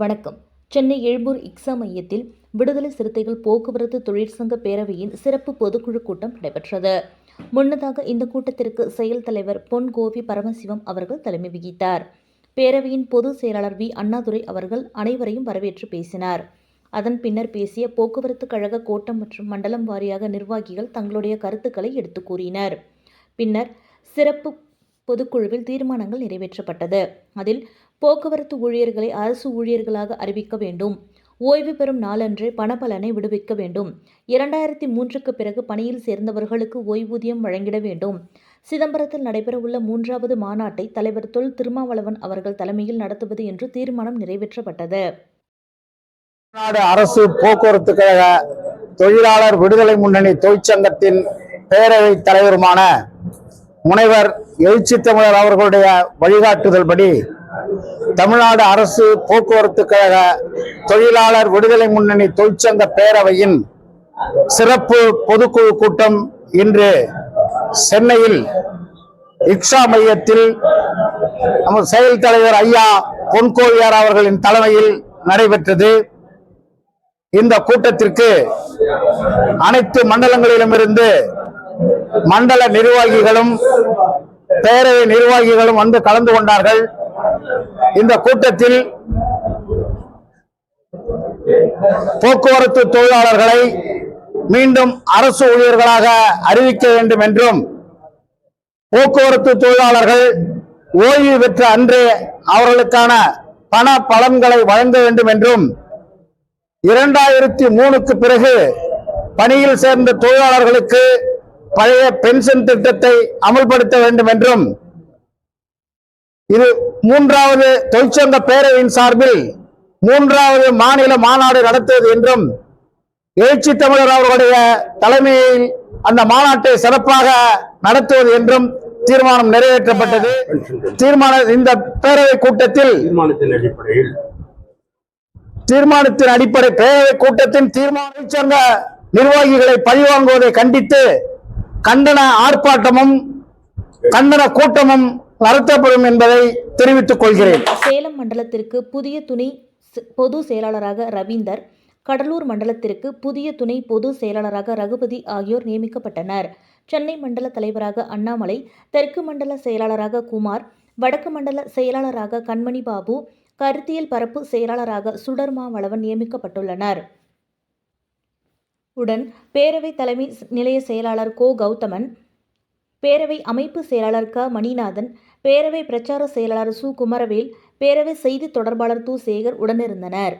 வணக்கம். சென்னை எழும்பூர் இக்ஸா மையத்தில் விடுதலை சிறுத்தைகள் போக்குவரத்து தொழிற்சங்க பேரவையின் சிறப்பு பொதுக்குழு கூட்டம் நடைபெற்றது. முன்னதாக இந்த கூட்டத்திற்கு செயல் தலைவர் பொன் கோவி பரமசிவம் அவர்கள் தலைமை வகித்தார். பேரவையின் பொதுச் செயலாளர் வி. அண்ணாதுரை அவர்கள் அனைவரையும் வரவேற்று பேசினார். அதன் பின்னர் பேசிய போக்குவரத்து கழக கோட்டம் மற்றும் மண்டலம் வாரியாக நிர்வாகிகள் தங்களுடைய கருத்துக்களை எடுத்துக் கூறினர். பின்னர் சிறப்பு பொதுக்குழுவில் தீர்மானங்கள் நிறைவேற்றப்பட்டது. அதில் போக்குவரத்து ஊழியர்களை அரசு ஊழியர்களாக அறிவிக்க வேண்டும். ஓய்வு பெறும் நாளன்றே பணப்பலனை விடுவிக்க வேண்டும். இரண்டாயிரத்தி மூன்றுக்கு பிறகு பணியில் சேர்ந்தவர்களுக்கு ஓய்வூதியம் வழங்கிட வேண்டும். சிதம்பரத்தில் நடைபெறவுள்ள மூன்றாவது மாநாட்டை தலைவர் தொல் திருமாவளவன் அவர்கள் தலைமையில் நடத்துவது என்று தீர்மானம் நிறைவேற்றப்பட்டது. தமிழ்நாடு அரசு போக்குவரத்து கழக தொழிலாளர் விடுதலை முன்னணி தொழிற்சங்கத்தின் பேரவை தலைவருமான முனைவர் எழுச்சி தமிழர் அவர்களுடைய வழிகாட்டுதல்படி தமிழ்நாடு அரசு போக்குவரத்து கழக தொழிலாளர் விடுதலை முன்னணி தொழிற்சங்க பேரவையின் சிறப்பு பொதுக்குழு கூட்டம் இன்று சென்னையில் இக்ஷா மையத்தில் நமது செயல் தலைவர் ஐயா பொன்கோவியார் அவர்களின் தலைமையில் நடைபெற்றது. இந்த கூட்டத்திற்கு அனைத்து மண்டலங்களிலும் இருந்து மண்டல நிர்வாகிகளும் பேரவை நிர்வாகிகளும் வந்து கலந்து கொண்டார்கள். இந்த கூட்டத்தில் போக்குவரத்து தொழிலாளர்களை மீண்டும் அரசு ஊழியர்களாக அறிவிக்க வேண்டும் என்றும் போக்குவரத்து தொழிலாளர்கள் ஓய்வு பெற்ற அன்றே அவர்களுக்கான பண பலன்களை வழங்க வேண்டும் என்றும் இரண்டாயிரத்தி மூணுக்கு பிறகு பணியில் சேர்ந்த தொழிலாளர்களுக்கு பழைய பென்ஷன் திட்டத்தை அமல்படுத்த வேண்டும் என்றும் இது மூன்றாவது தொழிற்சங்க பேரவையின் சார்பில் மூன்றாவது மாநில மாநாடு நடத்துவது என்றும் எழுச்சி தமிழர் அவர்களுடைய தலைமையில் அந்த மாநாட்டை சிறப்பாக நடத்துவது என்றும் தீர்மானம் நிறைவேற்றப்பட்டது. தீர்மான இந்த பேரவை கூட்டத்தில் தீர்மானத்தின் அடிப்படை பேரவை கூட்டத்தின் தீர்மானம் சேர்ந்த நிர்வாகிகளை பழிவாங்குவதை கண்டித்து கண்டன ஆர்ப்பாட்டமும் கண்டன கூட்டமும் நடத்தப்படும் என்பதை தெரிவித்துக் கொள்கிறேன். சேலம் மண்டலத்திற்கு புதிய துணை பொது செயலாளராக ரவீந்தர் கடலூர் மண்டலத்திற்கு புதிய துணை பொது செயலாளராக ரகுபதி ஆகியோர் நியமிக்கப்பட்டனர். சென்னை மண்டல தலைவராக அண்ணாமலை தெற்கு மண்டல செயலாளராக குமார் வடக்கு மண்டல செயலாளராக கண்மணி பாபு கருத்தியல் பரப்பு செயலாளராக சுடர்மா வளவன் நியமிக்கப்பட்டுள்ளனர். உடன் பேரவை தலைமை நிலைய செயலாளர் கோ கௌதமன் பேரவை அமைப்பு செயலாளர் க மணிநாதன் பேரவை பிரச்சார செயலாளர் சு. குமரவேல் பேரவை செய்தி தொடர்பாளர் து சேகர் உடனிருந்தனர்.